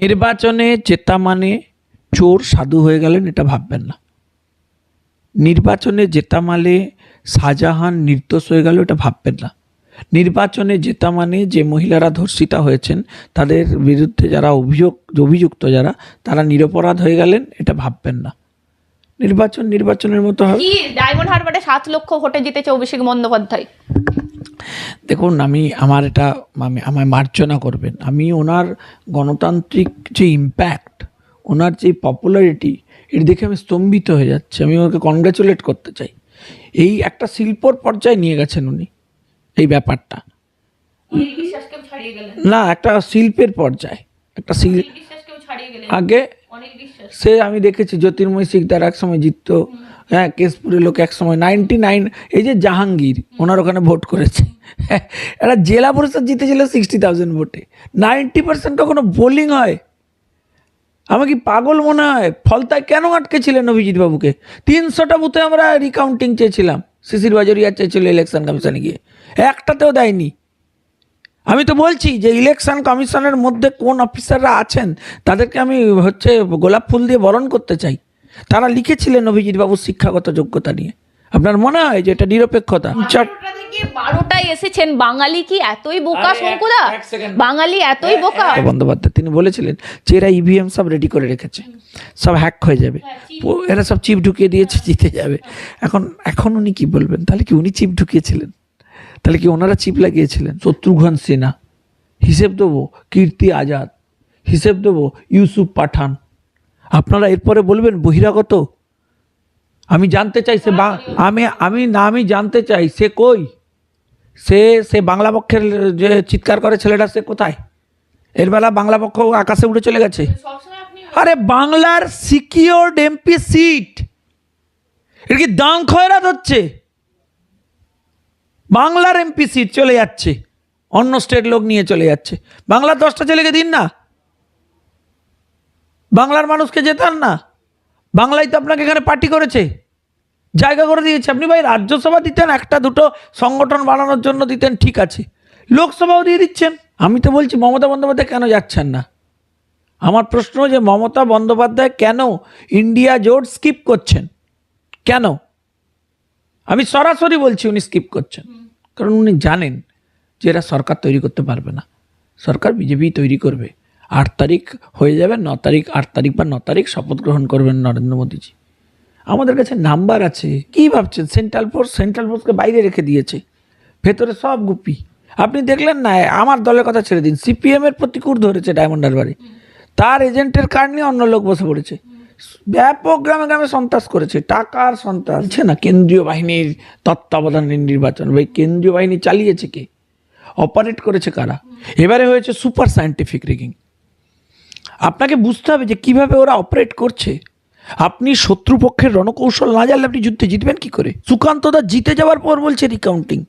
নির্বাচনে জেতা মানে চোর সাধু হয়ে গেলেন এটা ভাববেন না। নির্বাচনে জেতা মানে শাহজাহান নির্দোষ হয়ে গেল এটা ভাববেন না। নির্বাচনে জেতা মানে যে মহিলারা ধর্ষিতা হয়েছেন, তাদের বিরুদ্ধে যারা অভিযোগ, অভিযুক্ত যারা, তারা নিরপরাধ হয়ে গেলেন এটা ভাববেন না। নির্বাচন নির্বাচনের মতো হবে। ডায়মন্ড হারবারে সাত লক্ষ ভোটে জিতেছে অভিষেক বন্দ্যোপাধ্যায়। দেখুন আমি আমার এটা আমি আমায় মার্জনা করবেন। আমি ওনার গণতান্ত্রিক যে ইম্প্যাক্ট ওনার যে পপুলারিটি এটা দেখে আমি স্তম্ভিত হয়ে যাচ্ছে। আমি ওকে কনগ্রাচুলেট করতে চাই। এই একটা শিল্পর পর্যায়ে নিয়ে গেছেন উনি এই ব্যাপারটা। না একটা শিল্পের পর্যায়ে। একটা আগে সে আমি দেখেছি জ্যোতির্ময় শিকদার এক সময় জিততো। হ্যাঁ কেশপুরের লোক এক সময় নাইনটি নাইন এই যে জাহাঙ্গীর ওনার ওখানে ভোট করেছে। একটা জেলা পরিষদ জিতেছিল সিক্সটি থাউজেন্ড ভোটে নাইনটি পার্সেন্ট কখনো বোলিং হয়। আমার কি পাগল মনে হয়? ফলতায় কেন আটকেছিলেন অভিজিৎ বাবুকে? তিনশোটা বুথে আমরা রিকাউন্টিং চেয়েছিলাম। শিশির বাজারিয়া চেয়েছিল ইলেকশন কমিশনে গিয়ে। একটাতেও দেয়নি। আমি তো বলছি যে ইলেকশন কমিশনের মধ্যে কোন অফিসাররা আছেন তাদেরকে আমি হচ্ছে গোলাপ ফুল দিয়ে বরণ করতে চাই। তারা লিখেছিলেন অভিজিৎ বাবুর শিক্ষাগত যোগ্যতা নিয়ে। আপনার মনে হয় যে এটা নিরপেক্ষতা? বারোটায় এসেছেন। বাঙালি কি এতই বোকা শঙ্কুদা? বাঙালি এতই বোকা? বন্দ্যোপাধ্যায় তিনি বলেছিলেন যে এরা ইভিএম সব রেডি করে রেখেছে। সব হ্যাক হয়ে যাবে। এরা সব চিপ ঢুকিয়ে দিয়েছে জিতে যাবে। এখন এখন উনি কি বলবেন? তাহলে কি উনি চিপ ঢুকিয়েছিলেন? তাহলে কি ওনারা চিপ লাগিয়েছিলেন? শত্রুঘ্ন সিনহা হিসেব দেবো কীর্তি আজাদ। হিসেব দেবো ইউসুফ পাঠান। আপনারা এরপরে বলবেন বহিরাগত? আমি জানতে চাই সে বা- আমি আমি না আমি জানতে চাই সে কই? সে সে বাংলা পক্ষের যে চিৎকার করে ছেলেটা সে কোথায়? এর বেলা বাংলা পক্ষ আকাশে উড়ে চলে গেছে। আরে বাংলার সিকিওর্ড এমপি সিট। এটা কি দাম খয়রাত হচ্ছে? বাংলার এমপি সিট চলে যাচ্ছে। অন্য স্টেট লোক নিয়ে চলে যাচ্ছে। বাংলার দশটা ছেলেকে দিন না। বাংলার মানুষকে জেতান না। বাংলায় তো আপনাকে এখানে পার্টি করেছে। জায়গা করে দিয়েছে। আপনি ভাই রাজ্যসভা দিতেন, একটা দুটো সংগঠন বানানোর জন্য দিতেন, ঠিক আছে। লোকসভাও দিয়ে দিচ্ছেন। আমি তো বলছি, মমতা বন্দ্যোপাধ্যায় কেন যাচ্ছেন না? আমার প্রশ্ন যে মমতা বন্দ্যোপাধ্যায় কেন ইন্ডিয়া জোট স্কিপ করছেন? কেন? আমি সরাসরি বলছি উনি স্কিপ করছেন। কারণ উনি জানেন যে এরা সরকার তৈরি করতে পারবে না। সরকার বিজেপি তৈরি করবে। আট তারিখ হয়ে যাবে, ন তারিখ, আট তারিখ বা ন তারিখ শপথ গ্রহণ করবেন নরেন্দ্র মোদীজি। আমাদের কাছে নাম্বার আছে। কি ভাবছেন? সেন্ট্রাল ফোর্স সেন্ট্রাল ফোর্সকে বাইরে রেখে দিয়েছে। ভেতরে সব গুপি। আপনি দেখলেন না, আমার দলের কথা ছেড়ে দিন। সিপিএম এর প্রতিকূর ধরেছে ডায়মন্ড হারবারে। তার এজেন্টের কার্ড নিয়ে অন্য লোক বসে পড়েছে। ব্যাপক গ্রামে গ্রামে সন্ত্রাস করেছে। টাকার সন্ত্রাস। আছে না, কেন্দ্রীয় বাহিনীর তত্ত্বাবধানের নির্বাচন। ভাই, কেন্দ্রীয় বাহিনী চালিয়েছে কে? অপারেট করেছে কারা? এবারে হয়েছে সুপার সায়েন্টিফিক রিগিং আপনাকে বুঝতে হবে যে কীভাবে ওরা অপারেট করছে। আপনি শত্রুপক্ষের রণকৌশল না জানলে আপনি যুদ্ধে জিতবেন কি করে? সুকান্ত দা জিতে যাওয়ার পর বলছে রিকাউন্টিং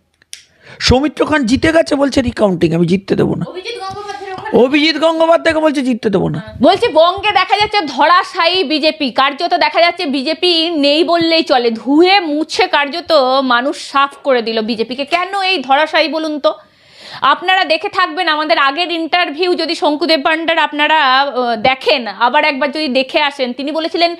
সৌমিত্র খান জিতে গেছে বলছে রিকাউন্টিং আমি জিততে দেবো না। অভিজিৎ গঙ্গোপাধ্যায়কে বলছে জিততে দেবো না। বলছি বঙ্গে দেখা যাচ্ছে ধরাশায়ী বিজেপি। কার্যত দেখা যাচ্ছে বিজেপি নেই বললেই চলে। ধুয়ে মুছে কার্যত মানুষ সাফ করে দিল বিজেপিকে। কেন এই ধরাশায়ী বলুন তো? আপনারা দেখে থাকবেন আমাদের আগের ইন্টারভিউ যদি শঙ্কুদেব পান্ডার আপনারা দেখেন, আবার একবার যদি দেখে আসেন, তিনি বলেছিলেন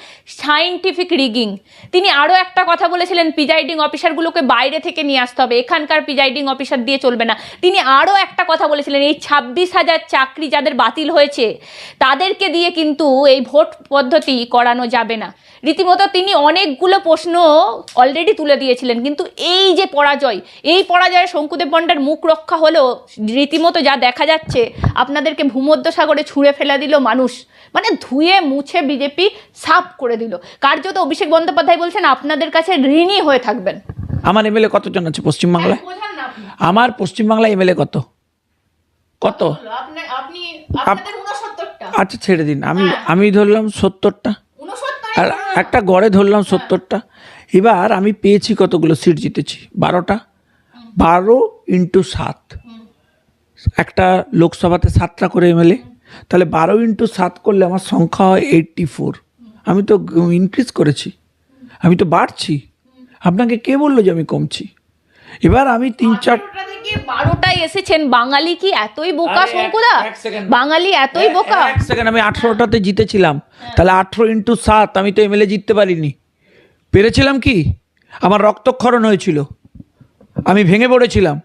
সাইন্টিফিক রিগিং তিনি আরও একটা কথা বলেছিলেন প্রিজাইডিং অফিসারগুলোকে বাইরে থেকে নিয়ে আসতে হবে, এখানকার প্রিজাইডিং অফিসার দিয়ে চলবে না। তিনি আরও একটা কথা বলেছিলেন, এই ছাব্বিশ হাজার চাকরি যাদের বাতিল হয়েছে, তাদেরকে দিয়ে কিন্তু এই ভোট পদ্ধতি করানো যাবে না। রীতিমতো তিনি অনেকগুলো প্রশ্ন অলরেডি তুলে দিয়েছিলেন, কিন্তু এই যে পরাজয়, এই পরাজয়ে শঙ্কুদেব পণ্ডার মুখ রক্ষা হলেও রীতিমতো যা দেখা যাচ্ছে আপনাদেরকে ভূমধ্য সাগরে ছুঁড়ে ফেলে দিল মানুষ। মানে ধুয়ে মুছে বিজেপি সাফ করে দিল। কার্যত অভিষেক বন্দ্যোপাধ্যায় বলছেন আপনাদের কাছে ঋণী হয়ে থাকবেন। আমার এমএলএ কতজন আছে পশ্চিমবাংলায়? আপনি। আমার পশ্চিমবাংলায় এমএলএ কত? কত? আচ্ছা ছেড়ে দিন। আমি আমি ধরলাম সত্তরটা। আর একটা গড়ে ধরলাম সত্তরটা। এবার আমি পেয়েছি কতগুলো? সিট জিতেছি। বারোটা। বারো ইন্টু সাত। একটা লোকসভাতে সাতটা করে এমএলএ তাহলে বারো ইন্টু সাত করলে আমার সংখ্যা হয় এইটটি ফোর আমি তো ইনক্রিজ করেছি। আমি তো বাড়ছি। আপনাকে কে বলল যে আমি কমছি? এবার আমি তিন চার বারোটায় এসেছেন। বাঙালি কি এতই বোকা শঙ্কুদা? বাঙালি এতই বোকা? এক সেকেন্ড আমি আঠেরোটাতে জিতেছিলাম। তাহলে আঠেরো ইন্টু সাত আমি তো এমএলএ জিততে পারিনি। পেরেছিলাম কি? আমার রক্তক্ষরণ হয়েছিল। আমি ভেঙে পড়েছিলাম।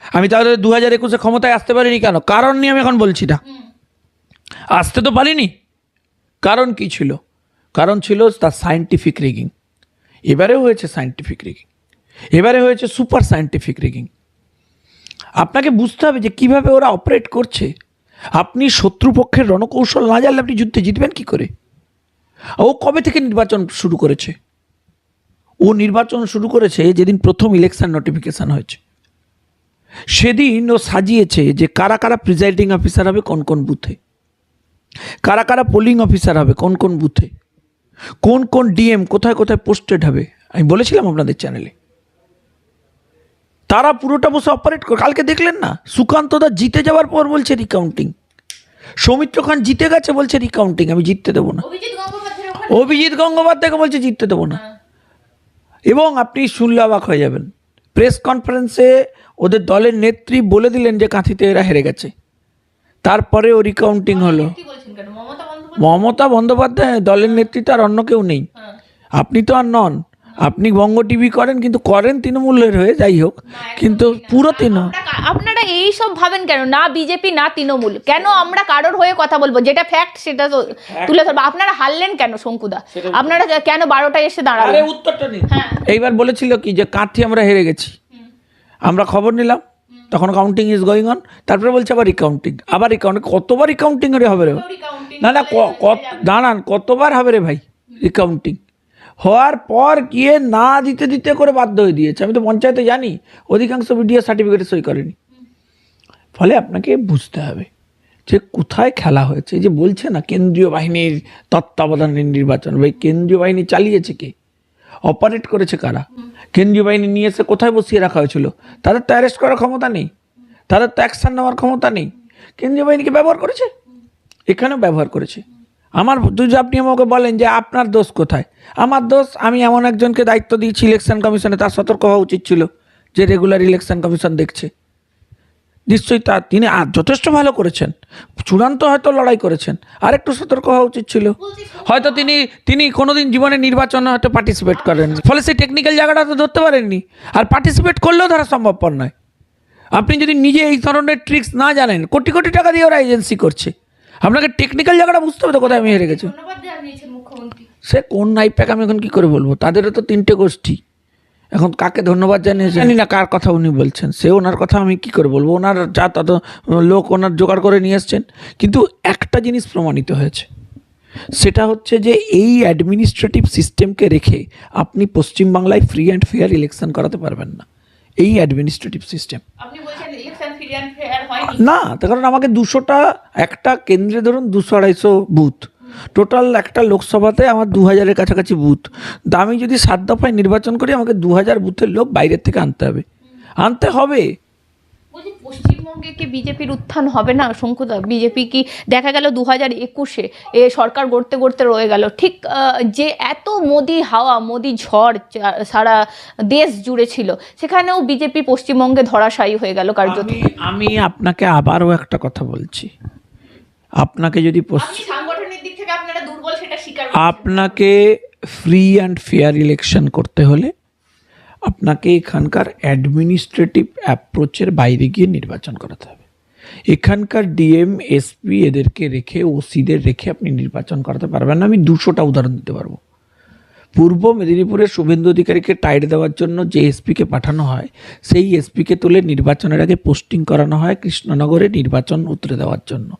আমি তাহলে দু হাজার একুশে ক্ষমতায় আসতে পারিনি কেন? কারণ নিয়ে আমি এখন বলছি না। আসতে তো পারিনি। কারণ কি ছিল? কারণ ছিল তার সায়েন্টিফিক রিগিং এবারে হয়েছে সায়েন্টিফিক রিগিং এবারে হয়েছে সুপার সায়েন্টিফিক রিগিং আপনাকে বুঝতে হবে যে কীভাবে ওরা অপারেট করছে। আপনি শত্রুপক্ষের রণকৌশল না জানলে আপনি যুদ্ধে জিতবেন কি করে? ও কবে থেকে নির্বাচন শুরু করেছে? ও নির্বাচন শুরু করেছে যেদিন প্রথম ইলেকশন নোটিফিকেশন হয়েছে। সেদিন ও সাজিয়েছে যে কারা কারা প্রিজাইডিং অফিসার হবে কোন কোন বুথে কারা কারা পোলিং অফিসার হবে কোন কোন বুথে কোন কোন ডিএম কোথায় কোথায় পোস্টেড হবে? আমি বলেছিলাম আপনাদের চ্যানেলে তারা পুরোটা বসে অপারেট করে কালকে দেখলেন না? সুকান্ত দা জিতে যাওয়ার পর বলছে রিকাউন্টিং সৌমিত্র খান জিতে গেছে বলছে রিকাউন্টিং আমি জিততে দেবো না। অভিজিৎ গঙ্গোপাধ্যায়কে বলছে জিততে দেবো না। এবং আপনি শুনলে অবাক হয়ে যাবেন। প্রেস কনফারেন্সে ওদের দলের নেত্রী বলে দিলেন যে কাঁথিতে এরা হেরে গেছে। তারপরে ও রিকাউন্টিং হলো। মমতা বন্দ্যোপাধ্যায় দলের নেত্রী তো আর অন্য কেউ নেই। হ্যাঁ। আপনি তো আর নন। আপনি বঙ্গ টিভি করেন কিন্তু করেন তৃণমূলের হয়ে যাই হোক। কিন্তু পুরো তৃণ আপনারা- এই সব ভাবেন কেন? না বিজেপি না তৃণমূল। কেন আমরা কারোর হয়ে কথা বলব? যেটা ফ্যাক্ট সেটা তো তুলে ধরবো। আপনারা হারলেন কেন শঙ্কুদা? আপনারা কেন বারোটায় এসে দাঁড়ালেন? উত্তরটা নিন। হ্যাঁ। এইবার বলেছিল কি যে কাঁথি আমরা হেরে গেছি। আমরা খবর নিলাম। তখন কাউন্টিং ইজ গোয়িং অন তারপরে বলছে আবার রিকাউন্টিং আবার রিকাউন্টিং কতবার রিকাউন্টিং হবে রে না না দাঁড়ান কতবার হবে রে ভাই? রিকাউন্টিং হওয়ার পর গিয়ে না দিতে দিতে করে বাধ্য হয়ে দিয়েছে। আমি তো পঞ্চায়েতে জানি, অধিকাংশ ভিডিও সার্টিফিকেটে সই করেনি। ফলে আপনাকে বুঝতে হবে যে কোথায় খেলা হয়েছে। যে বলছে না, কেন্দ্রীয় বাহিনীর তত্ত্বাবধানের নির্বাচন, ভাই কেন্দ্রীয় বাহিনী চালিয়েছে কে? অপারেট করেছে কারা? কেন্দ্রীয় বাহিনী নিয়ে এসে কোথায় বসিয়ে রাখা হয়েছিল? তাদের তো অ্যারেস্ট করার ক্ষমতা নেই। তাদের তো অ্যাকশন নেওয়ার ক্ষমতা নেই। কেন্দ্রীয় বাহিনীকে ব্যবহার করেছে? এখানেও ব্যবহার করেছে। আমার যদি আপনি আমাকে বলেন যে আপনার দোষ কোথায়? আমার দোষ, আমি এমন একজনকে দায়িত্ব দিয়েছি ইলেকশন কমিশনে তার সতর্ক হওয়া উচিত ছিল যে রেগুলার ইলেকশন কমিশন দেখছে। নিশ্চয়ই তা তিনি আ- যথেষ্ট ভালো করেছেন। চূড়ান্ত হয়তো লড়াই করেছেন। আর একটু সতর্ক হওয়া উচিত ছিল। হয়তো তিনি তিনি কোনোদিন জীবনে নির্বাচনে হয়তো পার্টিসিপেট করেন ফলে সেই টেকনিক্যাল জায়গাটা তো ধরতে পারেননি। আর পার্টিসিপেট করলেও ধরা সম্ভবপর নয়। আপনি যদি নিজে এই ধরনের ট্রিক্স না জানেন, কোটি কোটি টাকা দিয়ে ওরা এজেন্সি করছে। আপনাকে টেকনিক্যাল জায়গাটা বুঝতে হবে তো কোথায় আমি হেরে গেছি ধন্যবাদ জানিয়েছেন মুখ্যমন্ত্রী। সে কোন নাইপ্যাক আমি এখন কি করে বলব? তাদেরও তো তিনটে গোষ্ঠী। এখন কাকে ধন্যবাদ জানিয়েছে? জানি না কার কথা উনি বলছেন। সে ওনার কথা আমি কি করে বলব? ওনার যা তত লোক ওনার জোগাড় করে নিয়ে এসছেন। কিন্তু একটা জিনিস প্রমাণিত হয়েছে। সেটা হচ্ছে যে এই অ্যাডমিনিস্ট্রেটিভ সিস্টেমকে রেখে আপনি পশ্চিমবাংলায় ফ্রি অ্যান্ড ফেয়ার ইলেকশন করাতে পারবেন না। এই অ্যাডমিনিস্ট্রেটিভ সিস্টেম না, তার কারণ আমাকে দুশোটা, একটা কেন্দ্রে ধরুন দুশো আড়াইশো বুথ টোটাল একটা লোকসভাতে আমার দু হাজারের কাছাকাছি বুথ আমি যদি সাত দফায় নির্বাচন করি, আমাকে দু হাজার বুথের লোক বাইরের থেকে আনতে হবে। আনতে হবে। বলছি পশ্চিমবঙ্গে কি বিজেপির উত্থান হবে না? শঙ্কুদা বিজেপি কি দেখা গেল দু হাজার একুশে এ সরকার গড়তে গড়তে রয়ে গেল। ঠিক যে এত মোদি হাওয়া মোদি ঝড় সারা দেশ জুড়ে ছিল সেখানেও বিজেপি পশ্চিমবঙ্গে ধরাশায়ী হয়ে গেল কার্যত। আমি আপনাকে আবারও একটা কথা বলছি। আপনাকে যদি পশ্চিম সাংগঠনিক দিক থেকে আপনারা দুর্বল সেটা স্বীকার আপনাকে ফ্রি অ্যান্ড ফেয়ার ইলেকশন করতে হলে আপনাকে এখানকার অ্যাডমিনিস্ট্রেটিভ অ্যাপ্রোচের বাইরে গিয়ে নির্বাচন করাতে হবে। এখানকার ডিএম এসপি এদেরকে রেখে ওসিদের রেখে আপনি নির্বাচন করাতে পারবেন না। আমি দুশোটা উদাহরণ দিতে পারব। পূর্ব মেদিনীপুরের শুভেন্দু অধিকারীকে টাইট দেওয়ার জন্য যে এসপিকে পাঠানো হয়, সেই এসপিকে তুলে নির্বাচনের আগে পোস্টিং করানো হয় কৃষ্ণনগরে নির্বাচন উতরে দেওয়ার জন্য।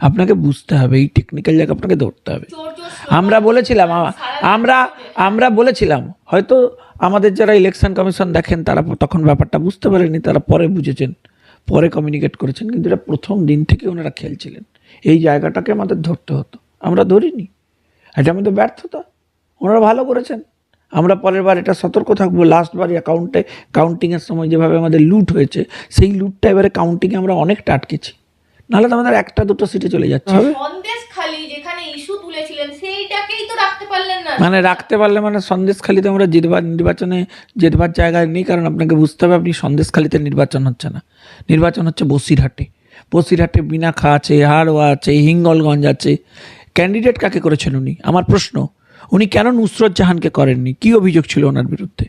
আপনাকে বুঝতে হবে এই টেকনিক্যাল জায়গা আপনাকে ধরতে হবে। আমরা বলেছিলাম আমরা আমরা বলেছিলাম হয়তো আমাদের যারা ইলেকশন কমিশন দেখেন তারা তখন ব্যাপারটা বুঝতে পারেনি তারা পরে বুঝেছেন পরে কমিউনিকেট করেছেন কিন্তু এটা প্রথম দিন থেকে ওনারা খেলছিলেন। এই জায়গাটাকে আমাদের ধরতে হতো। আমরা ধরিনি। এটা আমাদের ব্যর্থতা। ওনারা ভালো করেছেন। আমরা পরের বার এটা সতর্ক থাকব লাস্টবার অ্যাকাউন্টে কাউন্টিংয়ের সময় যেভাবে আমাদের লুট হয়েছে সেই লুটটা এবারে কাউন্টিংয়ে আমরা অনেকটা আটকেছি। নাহলে তো আমাদের একটা দুটো সিটে চলে যাচ্ছে। হবে সন্দেশ খালি যেখানে ইস্যু তুলেছিলেন সেইটাকেই তো রাখতে পারলেন না। মানে রাখতে পারলে মানে সন্দেশ সন্দেশখালিতে আমরা জিতবার নির্বাচনে জেতবার জায়গায় নেই কারণ আপনাকে বুঝতে হবে আপনি সন্দেশখালিতে নির্বাচন হচ্ছে না। নির্বাচন হচ্ছে বসিরহাটে। বসিরহাটে বিনাখা আছে হাড়োয়া আছে হিঙ্গলগঞ্জ আছে। ক্যান্ডিডেট কাকে করেছেন উনি? আমার প্রশ্ন উনি কেন নুসরত জাহানকে করেননি? কি অভিযোগ ছিল ওনার বিরুদ্ধে?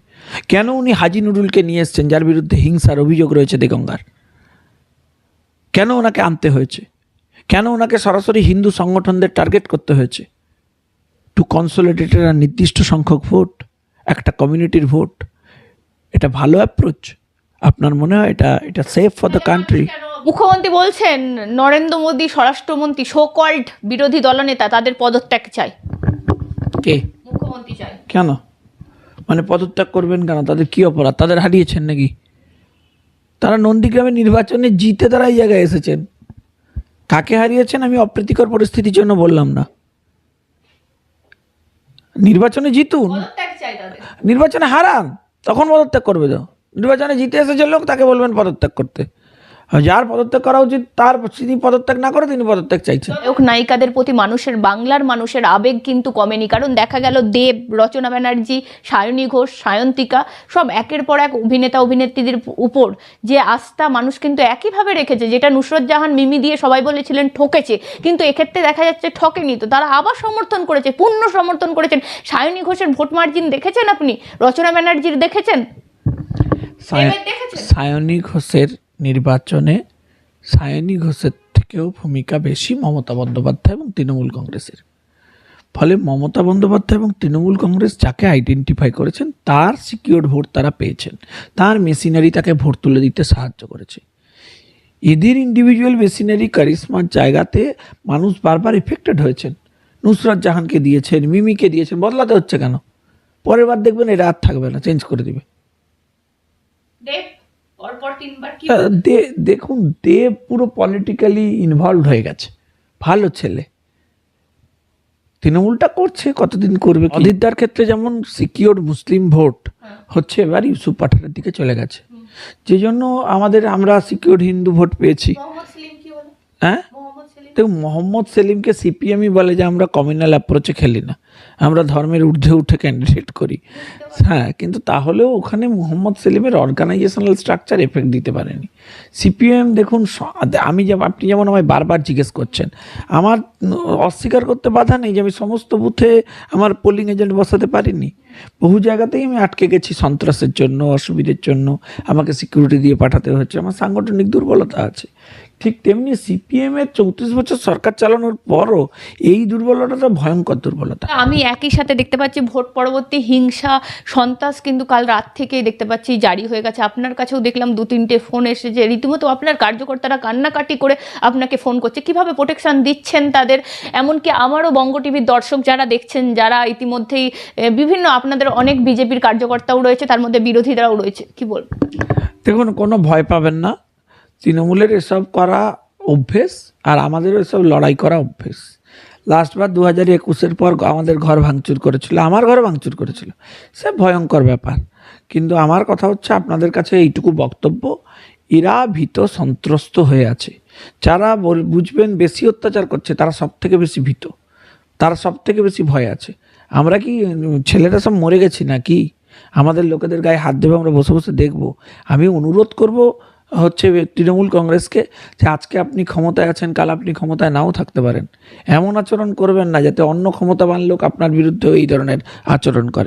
কেন উনি হাজি নুরুলকে নিয়ে এসছেন যার বিরুদ্ধে হিংসার অভিযোগ রয়েছে দেগঙ্গার? কেন ওনাকে আনতে হয়েছে? কেন ওনাকে সরাসরি হিন্দু সংগঠনদের টার্গেট করতে হয়েছে? টু কনসোলিডেটেড আর নির্দিষ্ট সংখ্যক ভোট একটা কমিউনিটির ভোট এটা ভালো অ্যাপ্রোচ আপনার মনে হয় এটা এটা সেফ ফর দ্য কান্ট্রি মুখ্যমন্ত্রী বলছেন নরেন্দ্র মোদী স্বরাষ্ট্রমন্ত্রী শো কল্ড বিরোধী দলনেতা তাদের পদত্যাগ চাই। কে? মুখ্যমন্ত্রী চাই। কেন? মানে পদত্যাগ করবেন কেন? তাদের কি অপরাধ? তাদের হারিয়েছেন নাকি? তারা নন্দীগ্রামে নির্বাচনে জিতে তারা এই জায়গায় এসেছেন। কাকে হারিয়েছেন আমি অপ্রীতিকর পরিস্থিতির জন্য বললাম না। নির্বাচনে জিতুন। নির্বাচনে হারান তখন পদত্যাগ করবে তো। নির্বাচনে জিতে এসেছে লোক তাকে বলবেন পদত্যাগ করতে। যার পদত্যাগ করা উচিত তার তিনি পদত্যাগ না করে তিনি পদত্যাগ চাইছেন। নায়ক নায়িকাদের প্রতি মানুষের বাংলার মানুষের আবেগ কিন্তু কমেনি। কারণ দেখা গেল দেব রচনা ব্যানার্জি সায়নী ঘোষ সায়ন্তিকা সব একের পর এক অভিনেতা অভিনেত্রীদের উপর যে আস্থা মানুষ কিন্তু একইভাবে রেখেছে যেটা নুসরত জাহান মিমি দিয়ে সবাই বলেছিলেন ঠকেছে। কিন্তু এক্ষেত্রে দেখা যাচ্ছে ঠকেনি তো তারা আবার সমর্থন করেছে পূর্ণ সমর্থন করেছেন। সায়নী ঘোষের ভোট মার্জিন দেখেছেন আপনি? রচনা ব্যানার্জির দেখেছেন? সায়নী ঘোষের নির্বাচনে সায়নী ঘোষের থেকেও ভূমিকা বেশি মমতা বন্দ্যোপাধ্যায় এবং তৃণমূল কংগ্রেসের। ফলে মমতা বন্দ্যোপাধ্যায় এবং তৃণমূল কংগ্রেস যাকে আইডেন্টিফাই করেছেন, তার সিকিউর ভোট তারা পেয়েছেন। তার মেশিনারি তাকে ভোট তুলে দিতে সাহায্য করেছে। এদের ইন্ডিভিজুয়াল মেশিনারি কারিশমার জায়গাতে মানুষ বারবার এফেক্টেড হয়েছেন। নুসরাত জাহানকে দিয়েছেন, মিমিকে দিয়েছেন, বদলাতে হচ্ছে কেন? পরের বার দেখবেন এরা আর থাকবে না চেঞ্জ করে দিবে আহ, দে- দেখুন দেব পুরো পলিটিক্যালি ইনভলভ হয়ে গেছে। ভালো ছেলে। তৃণমূলটা করছে কতদিন করবে অদিতদার ক্ষেত্রে যেমন সিকিওর মুসলিম ভোট হচ্ছে এবার ইউসুফ পাঠানের দিকে চলে গেছে। যে জন্য আমাদের আমরা সিকিওর হিন্দু ভোট পেয়েছি। হ্যাঁ? দেখুন মোহাম্মদ সেলিমকে সিপিএমই বলে যে আমরা কমিউনাল অ্যাপ্রোচে খেলি না। আমরা ধর্মের ঊর্ধ্বে উঠে ক্যান্ডিডেট করি। হ্যাঁ কিন্তু তাহলেও ওখানে মোহাম্মদ সেলিমের অর্গানাইজেশনাল স্ট্রাকচার এফেক্ট দিতে পারেনি। সিপিএম দেখুন আমি যেমন, আপনি যেমন আমায় বারবার জিজ্ঞেস করছেন, আমার অস্বীকার করতে বাধা নেই যে আমি সমস্ত বুথে আমার পোলিং এজেন্ট বসাতে পারিনি। বহু জায়গাতেই আমি আটকে গেছি সন্ত্রাসের জন্য, অসুবিধের জন্য, আমাকে সিকিউরিটি দিয়ে পাঠাতে হচ্ছে, আমার সাংগঠনিক দুর্বলতা আছে। ঠিক তেমনি সিপিএম এর চৌত্রিশ বছর সরকার চালানোর পরও এই দুর্বলতাটা ভয়ঙ্কর দুর্বলতা। আমি একই সাথে দেখতে পাচ্ছি ভোট পরবর্তী হিংসা সন্ত্রাস কিন্তু কাল রাত থেকেই দেখতে পাচ্ছি জারি হয়ে গেছে। আপনার কাছেও দেখলাম দু তিনটে ফোন এসেছে রীতিমতো আপনার কার্যকর্তারা কান্নাকাটি করে আপনাকে ফোন করছে। কীভাবে প্রোটেকশন দিচ্ছেন তাদের? এমনকি আমারও বঙ্গ টিভির দর্শক যারা দেখছেন যারা ইতিমধ্যেই বিভিন্ন আপনাদের অনেক বিজেপির কার্যকর্তাও রয়েছে তার মধ্যে বিরোধীরাও রয়েছে। কি বলব দেখুন কোনো ভয় পাবেন না। তৃণমূলের এসব করা অভ্যেস আর আমাদের এসব লড়াই করা অভ্যেস। লাস্টবার দু হাজার একুশের পর আমাদের ঘর ভাঙচুর করেছিল, আমার ঘর ভাঙচুর করেছিল। সে ভয়ঙ্কর ব্যাপার। কিন্তু আমার কথা হচ্ছে আপনাদের কাছে এইটুকু বক্তব্য, এরা ভীত সন্ত্রস্ত হয়ে আছে। যারা বুঝবেন বেশি অত্যাচার করছে, তারা সব থেকে বেশি ভীত। তারা সব থেকে বেশি ভয় আছে। আমরা কি ছেলেরা সব মরে গেছি নাকি? আমাদের লোকেদের গায়ে হাত দেবে, আমরা বসে বসে দেখব। আমি অনুরোধ করব হচ্ছে তৃণমূল কংগ্রেসকে যে আজকে আপনি ক্ষমতায় আছেন, কাল আপনি ক্ষমতায় নাও থাকতে পারেন। এমন আচরণ করবেন না যাতে অন্য ক্ষমতাবান লোক আপনার বিরুদ্ধে এই ধরনের আচরণ করে।